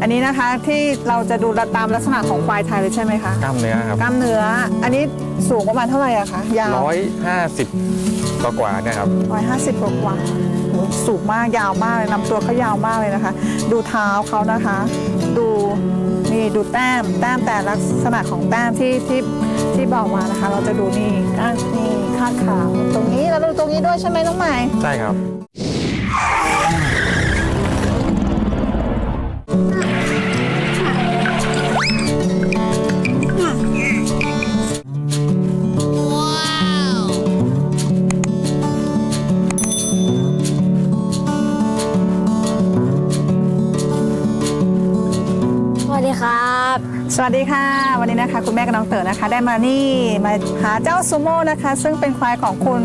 อันนี้นะคะที่เราจะดูตามลักษณะของควายไทยเลยใช่ไหมคะกล้ามเนื้อครับกล้ามเนื้อ อันนี้สูงประมาณเท่าไหร่อะคะยาวร้อยห้าสิบกว่าๆเนี่ยครับร้อยห้าสิบกว่าๆโหสูงมากยาวมากเลยลำตัวเขายาวมากเลยนะคะ ดูเท้าเขานะคะ ดูนี่ดูแต้มแต้มแต่ลักษณะของแต้มที่ที่ที่บอกมานะคะ เราจะดูนี่อะนี่คาดขาวตรงนี้แล้วดูตรงนี้ด้วยใช่ไหมน้องใหม่ ใช่ครับ สวัสดีครับ สวัสดีค่ะ วันนี้นะคะ คุณแม่กับน้องเต๋อนะคะ ได้มานี่มาหาเจ้าซูโม่นะคะ ซึ่งเป็นควายของคุณ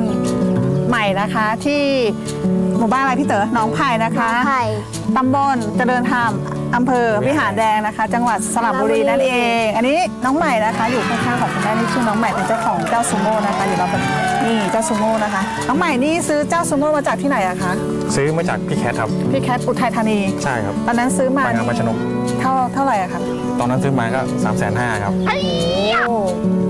ใหม่นะคะ ที่หมู่บ้านอะไรพี่เต๋อหน้องไผ่นะคะไผ่ ตำบลเจริญธรรม อำเภอวิหารแดงนะคะ จังหวัดสระบุรีนั่นเอง อันนี้น้องใหม่นะคะอยู่ข้างๆของคุณแม่นี่ชื่อน้องใหม่เป็นเจ้าของเจ้าซูโม่นะคะเดี๋ยวเราไปนี่เจ้าซูโม่นะคะ น้องใหม่นี่ซื้อเจ้าซูโม่มาจากที่ไหนอะคะซื้อมาจากพี่แคทครับ พี่แคทอุทัยธานี ใช่ครับตอนนั้นซื้อมาไปงานวัชนกเท่าเท่าไหร่อะคะตอนนั้นซื้อมาก็3ามแสนห้าครับโอ้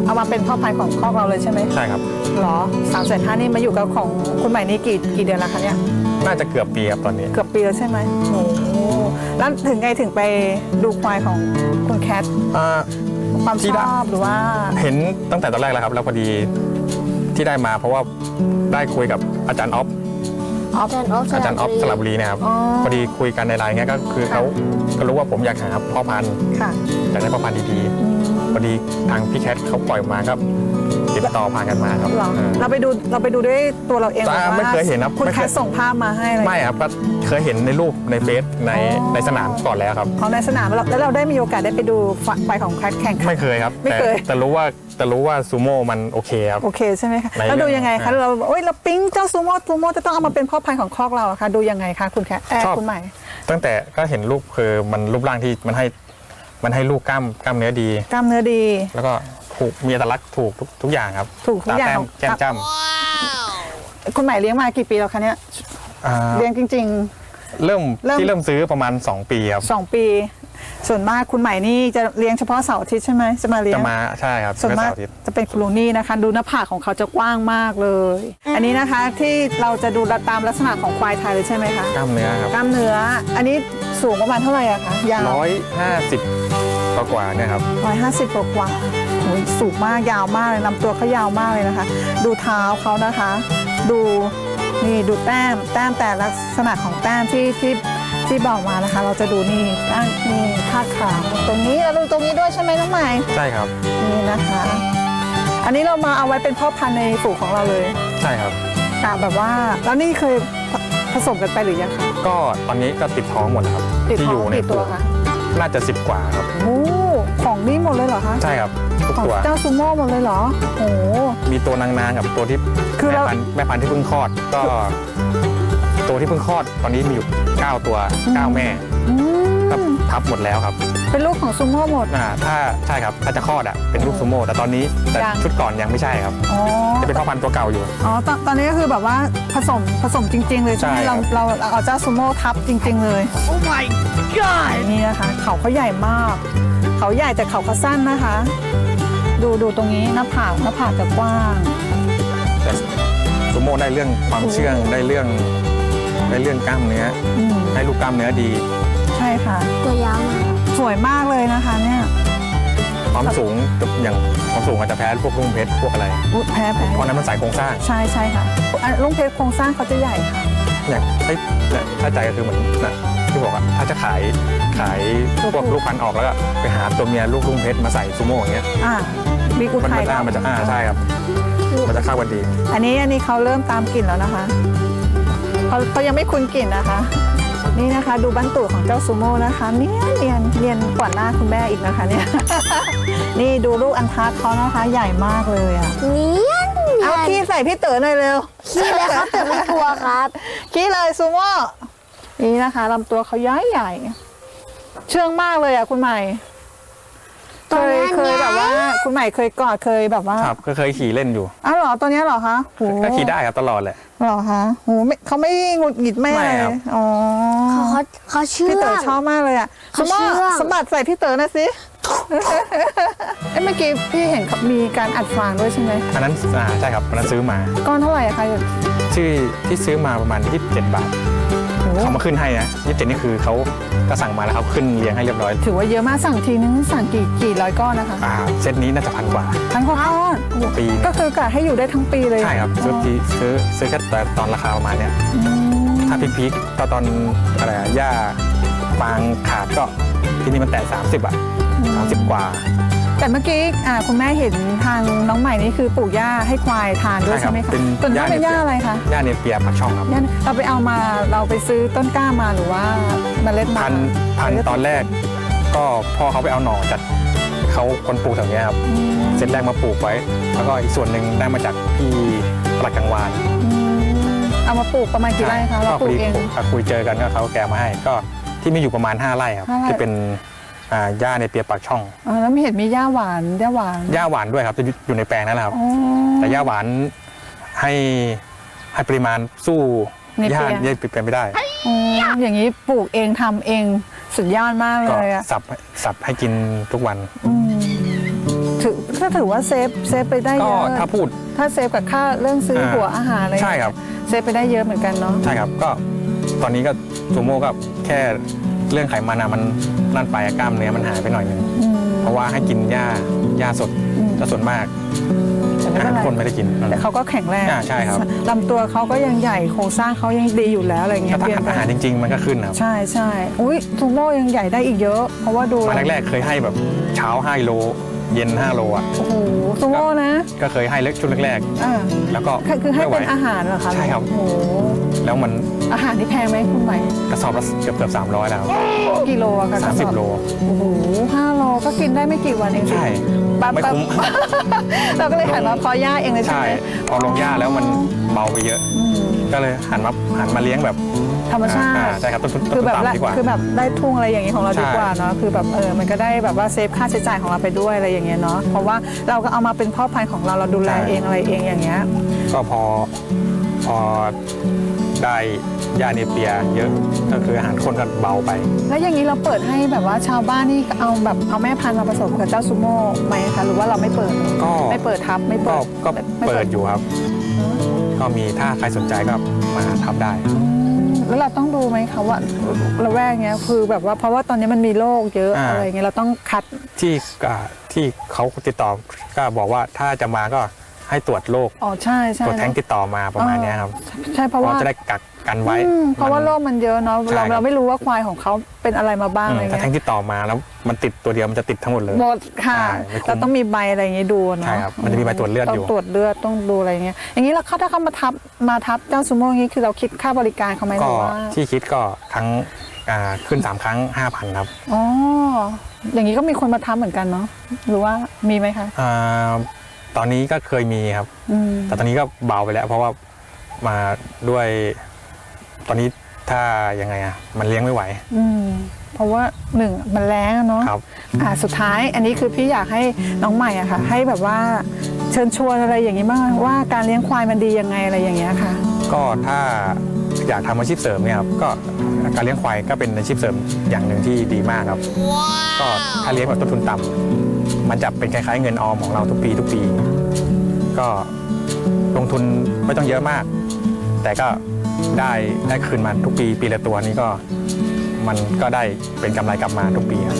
เอามาเป็นพ่อพันธุ์ของครอบเราเลยใช่ไหมใช่ครับหรอสามแสนห้านี่มาอยู่กับของคุณใหม่นี่กี่กี่เดือนแล้วคะเนี่ยน่าจะเกือบปีครับตอนนี้ เกือบปีแล้วใช่ไหมโอ้ แล้วถึงไงถึงไปดูควายของคุณแคทอ่า ความที่ชได้ อบหรือว่า เห็นตั้งแต่ตอนแรกแล้วครับ แล้วพอดีที่ได้มาเพราะว่าได้คุยกับอาจารย์ออฟอาจารย์ออฟอาจารย์ออฟสระบุรีเนะครับอ๋อ พอดีคุยกันในไลน์เงี้ยก็คือเขาก็รู้ว่าผมอยากหาพ่อพันธุ์ค่ะ อยากได้พ่อพันธุ์ดีอืมๆพอดีทางพี่แคทเขาปล่อยมาก็ ติดต่อผ่านกันมาครับเหรอเออ เราไปดูเราไปดูด้วยตัวเราเองหรืออ่าว่าไม่เคยเห็นครับคุณไม่แคเคยทส่งภาพมาให้อะไรไม่ครับก็เคยเห็นในรูปในเฟซในอ๋อในสนามก่อนแล้วครับ ของในสนามแล้วแล้วเราได้มีโอกาสได้ไปดูควายของแคทแข่งขัน ไม่เคยครับ ไม่แต่เคย แต่รู้ว่าแต่รู้ว่าซูโม่มันโอเคครับ โอเคใช่ไหมคะในแล้วดูเรื่องยังไงคะอ่าเราโอ้ยเราปิ๊งเจ้าซูโม่ซูโม่จะต้องเอามาเป็นพ่อพันธุ์ของคอกเราอะคะดูยังไงคะคุณแคทแอร์ชอบคุณใหม่ ตั้งแต่ก็เห็นรูปคือมันรูปร่างที่มันให้มันให้ลูกกล้ามกล้ามเนื้อดี กล้ามเนื้อดี แล้วก็ ถูกมีอัตลักษณ์ถูกทุกทุกอย่างครับถูกทุกอย่างตแต้มของแก้มจ้คุณใหม่เลี้ยงมากี่ปีแล้วคะเนี่ยำอ่าเลี้ยงจริง เริ่มเริ่ม ที่เริ่มซื้อประมาณ 2 ปีครับๆ2ปี ส่วนมากคุณใหม่นี่จะเลี้ยงเฉพาะเสาร์อาทิตย์ใช่ไหมจะมาเลี้ยจะง มาใช่ครับส่วนมากเสร์อทิตย์จะเป็นคุณลุงนี่นะคะ ดูหน้าผากของเขาจะกว้างมากเลย อันนี้นะคะที่เราจะดูตามลักษณะของควายไทยเลยใช่ไหมคะกล้ามเนื้อครับกล้ามเนื้อ อันนี้สูงประมาณเท่าไหร่อะคะยาวร้อยห้าสิบกว่าๆเนี่ยครับ ร้อยห้าสิบกว่าๆโอ้ย สูงมากยาวมากเลยลำตัวเขายาวมากเลยนะคะ ดูเท้าเขานะคะ ดูนี่ดูแต้มแต้มแต่ลักษณะของแต้มที่ที่ที่บอกมานะคะ เราจะดูนี่ด้านนี่คาดขาวตรงนี้แล้วดูตรงนี้ด้วยใช่ไหมน้องใหม่ใช่ครับนี่นะคะ อันนี้เรามาเอาไว้เป็นพ่อพันธุ์ในฝูงของเราเลยใช่ครับกะแบบว่าแล้วนี่เคยผผสมกันไปหรือยังคะก็ตอนนี้ก็ติดท้องหมดแล้วครับติดที่ท้อองยู่ในกี่ตัวคะน่าจะสิบกว่าครับ โอ้ ของนี่หมดเลยเหรอคะใช่ครับทุกของตัวเจ้าซูโม่หมดเลยเหรอโอ้มีตัวนางๆกับตัวที่คือแม่เรา พันธุ์แม่พันธุ์ที่เพิ่งคลอดก็ ตัวที่เพิ่งคลอดตอนนี้มีอยู่9ตัว9แม่อืมก็ทับหมดแล้วครับเป็นลูกของซูโม่หมด อ่าถ้าใช่ครับถ้าจะคลอดอะเป็นลูกซูโม่แต่ตอนนี้แต่ยัง ชุดก่อนยังไม่ใช่ครับ อ๋อจะเป็นพ่อพันธุ์ตัวเก่าอยู่ อ๋อตอนตอนนี้ก็คือแบบว่าผสมผสมจริง ๆ เลยใช่ไหมใช่ครัเราบ เราเราเอาเจ้าซูโม่ทับจริง ๆ เลยโอ้ my god นี่นะคะเขาเขาใหญ่มาก เขาใหญ่แต่เขาเขาสั้นนะคะ ดูดูตรงนี้หน้าผากหน้าผากจะกว้าง แต่ซูโม่ได้เรื่องความเชื่องได้เรื่องได้เรื่องกล้ามเนื้ออืมให้ลูกกล้ามเนื้อดี ใช่ค่ะ ตัวยาวมากสวยมากเลยนะคะเนี่ยความสูงกับอย่างความสูงอาจจะแพ้พวกรุ่งเพชรพวกอะไร อุ๊ยแพ้แพ้เพราะนั้นมันสายโครงสร้างใช่ใช่ค่ะอะลุงเพชรโครงสร้างเขาจะใหญ่ค่ะ อย่างเอ้ยเนี่ยถ้าใจก็คือเหมือนนะ ที่บอกอะถ้าจะขายขายพวกลูกพันธุ์ออกแล้วก็ไปหาตัวเมียลูกรุ่งเพชรมาใส่ซูโม่อย่างเงี้ยอ่ามีกุมันไทมันยจะมันจะอ่าใช่ครับ มันจะเข้ากันดี อันนี้อันนี้เขาเริ่มตามกลิ่นแล้วนะคะเขาเขายังไม่คุ้นกลิ่นนะคะ นี่นะคะดูบั้นตูดของเจ้าซูโม่นะคะเนียนเนียนเนียนกว่าหน้าคุณแม่อีกนะคะเนี่ย นี่ดูลูกอันทัดเขานะคะ ใหญ่มากเลยอะเนียนเอาขี้ใส่พี่เต๋อหน่อยเร็วขี้เลยครับแต่ไม่กลัวครับขี้เลยซูโม่ นี่นะคะลำตัวเขาย้ายใหญ่ เชื่องมากเลยอะคุณใหม่ เคยเคยแบบว่าคุณใหม่เคยกอดเคยแบบว่าครับก็เคยขี่เล่นอยู่ อ้าวเหรอตัวเนี้ยเหรอคะโหก็ขี่ได้ครับตลอดแหละ เหรอคะโหไม่เขาไม่หงุดหงิดไม่ไม่อะไรครับอ๋อเขาเขาเขาเชื่พี่อเต๋อชอบมากเลยอะสเขามอเชื่อง สมบัติใส่พี่เต๋อหนะสิเอ้เมื่อกี้พี่เห็นเขามีการอัดฟางด้วยใช่ไหมอันนั้นอ่าใช่ครับอันนั้นซื้อมา ก้อนเท่าไหร่อะคะที่ที่ซื้อมาประมาณ27บาทโอ้โห เขามาขึ้นให้นะ27นี่คือเขาก็สั่งมาแล้วเขาขึ้นเรียงให้เรียบร้อยถือว่าเยอะมากสั่งทีนึงสั่งกี่กี่ร้อยก้อนนะคะอ่าเซตนี้น่าจะพันกว่าพันกว่าก้อนโอ้โหปีหนึ่งก็คือกะให้อยู่ได้ทั้งปีเลยใช่ครับซื้อทีซื้อซื้อแค่แต่ตอนราคาประมาณเนี้ยอืมถ้าพีคๆตอนตอนอะไรอะหญ้าฟางขาดก็ที่นี่มันแต่30 อะ 30 กว่า แต่เมื่อกี้อ่าคุณแม่เห็นทางน้องใหม่นี่คือปลูกหญ้าให้ควายทานด้วยใช่ครับใช่ไหมคะเป็นต้นนี้เป็นหหญ้าญ้าอะไรคะหญ้าเนเปียปักช่องครับหญ้าเราไปเอามาเราไปซื้อต้นกล้ามาหรือว่าเมล็ดมาพันธุ์พันธุ์ตอนแรก ก็พ่อเขาไปเอาหน่อจากเขาคนปลูกแถวเนี้ยครับอืมเซตแรกมาปลูกไว้ แล้วก็อีกส่วนหนึ่งได้มาจากพี่ปลัดกังวานอืมเอามาปลูกประมาณกี่ไร่คะเราก็ปลูคุกยเองคุยเจอกันก็เขาแกมาให้ก็ที่มีอยู่ประมาณ 5 ไร่ครับห้าไร่ที่เป็น อ่าหญ้าในเปียปากช่องอ๋อแล้วไม่เห็นมีหญ้าหวานหญ้าหวานหญ้าหวานด้วยครับจะอยู่อยู่ในแปลงนั่นแหละครับ อ๋อ แต่หญ้าหวานให้ให้ปริมาณสู้ในหญ้าเปียหญ้าเป็นไม่ได้ อ๋ออย่างนี้ปลูกเองทำเองสุดยอดมากก็เลยอะสับสับให้กินทุกวันอืมถือก็ถือว่าเซฟเซฟไปได้ก็เยอะถ้าพูด ถ้าเซฟกับค่าเรื่องซื้ออาหัวอาหารอะไรใช่ครับ เซฟไปได้เยอะเหมือนกันเนาะใช่ครับก็ตอนนี้ก็ซูโม่ก็แค่เรื่องไขมันอะมัน นั่นไปอะกล้ามเนื้อมันหายไปหน่อยนึงอืม เพราะว่าให้กินหญ้าหญ้าสดอืม จะส่วนมากแต่ไม่อาเป็หารนไรคนไม่ได้กิน แต่เขาก็แข็งแรงอ่าใช่ครับ ลำตัวเขาก็ยังใหญ่โครงสร้างเขายังดีอยู่แล้วอะไรเงี้ถ้ายเปลี่ยนทำอาหารจริง ๆ มันก็ขึ้นนะครับใช่ใช่อุ้ยทูโม่ยังใหญ่ได้อีกเยอะ เพราะว่าดูมาแรกๆเคยให้แบบเช้า5โล เย็น 5 โลอะ โอ้โหทูโม่นะ ก็เคยให้เล็กชุดแรกอ่าๆ แล้วก็คือคือให้ไม่ไหว เป็นอาหารเหรอคะใช่ครับ โอ้โหแล้วมันอาหารที่แพงไหมคุณใหม่กระสอบละเกือบเกือบ300แล้ว กิโลอะคะกระอบ30โล โอ้โหห้าโลก็กินได้ไม่กี่วันเองสิใช่ ปั๊บไม่ปั๊บ คุ้ม เราก็เลยหันมาเพอย่าเองเลยใช่ใช่ไหมพอลงหญ้าแล้วมันเบาไปเยอะ อืมก็เลยหันมาหันมาเลี้ยงแบบ ธรรมชาอ่ติใช่ครับต้นทุนต้นคือทุนแบบละต่ำดีกว่า คือแบบได้ทุ่งอะไรอย่างนี้ของเราใช่ ดีกว่าเนาะคือแบบเออมันก็ได้แบบว่าเซฟค่าใช้จ่ายของเราไปด้วยอะไรอย่างเงี้ยเนาะเพราะว่าเราก็เอามาเป็นพ่อพันธุ์ของเราเราดูแลเองอะไรเองอย่างเงี้ย ก็พอพอได้ยาเนเปียเยอะก็คืออาหารคนก็เบาไป แล้วอย่างนี้เราเปิดให้แบบว่าชาวบ้านนี่เอาแบบเอาแม่พันธุ์มาผสมกับเจ้าซูโม่ไหมคะหรือว่าเราไม่เปิดก็ ไม่เปิดทับไม่ก็เปิดก็ไม่เปิดอยู่ครับ ก็มีถ้าใครสนใจก็มาทำได้ แล้วเราต้องดูไหมคะว่าระแวกเนี้ยคือแบบว่าเพราะว่าตอนนี้มันมีโรคเยอะอ่า อะไรเงี้ยเราต้องคัดที่อ่าที่เขาติดต่อก็บอกว่าถ้าจะมาก็ ให้ตรวจโรคอ๋อใช่ใช่ตรวจแท้งติดต่อมาประมาณเนี้ยครับใช่เพเพราะราะว่าจะได้กักกันไว้อืมเพราะว่าโรคมันเยอะเนาะใช่เราครับเราไม่รู้ว่าควายของเขาเป็นอะไรมาบ้างอือะมไรถ้าเงี้แท้งยติดต่อมาแล้วมันติดตัวเดียวมันจะติดทั้งหมดเลยหมดค่ะใช่ไม่คุ้มเราต้องมีใบอะไรอย่างงี้ดูเนาะใช่ครับมันจะมีใบตรวจเลือดอยู่ต้องตรวจเลือดต้องดูอะไรเงี้ยอย่างนี้เราเข้าถ้าเขามาทับมาทับเจ้าซูโม่อย่างนี้คือเราคิดค่าบริการเขาไหมหก็รือว่าที่คิดก็ครั้งอ่าขึ้น3ครั้ง5,000ครับอ๋ออย่างนี้ก็มีคนมาทับเหมือนกันเนาะหรือว่ามีไหมคะอ่า ตอนนี้ก็เคยมีครับ อืมแต่ตอนนี้ก็เบาไปแล้ว เพราะว่ามาด้วย ตอนนี้ถ้ายังไงอะมันเลี้ยงไม่ไหวอืมเพราะว่าหนึ่งมันแรงอะเนาะ ครับ อ่าสุดท้ายอันนี้คือพี่อยากให้น้องใหม่อะค่ะ ให้แบบว่าเชิญชวนอะไรอย่างนี้บ้างว่าการเลี้ยงควายมันดียังไงอะไรอย่างเงี้ยค่ะ ก็ถ้าอยากทำอาชีพเสริมเนี่ยครับก็การเลี้ยงควายก็เป็นอาชีพเสริมอย่างหนึ่งที่ดีมากครับ ก็ถ้าเลี้ยงแบบต้นทุนต่ำ มันจะเป็นคล้ายๆเงินออมของเราทุกปีทุกปี ก็ลงทุนไม่ต้องเยอะมาก แต่ก็ได้ได้คืนมาทุกปีปีละตัวนี้ก็มันก็ได้เป็นกำไรกลับมาทุกปีครับ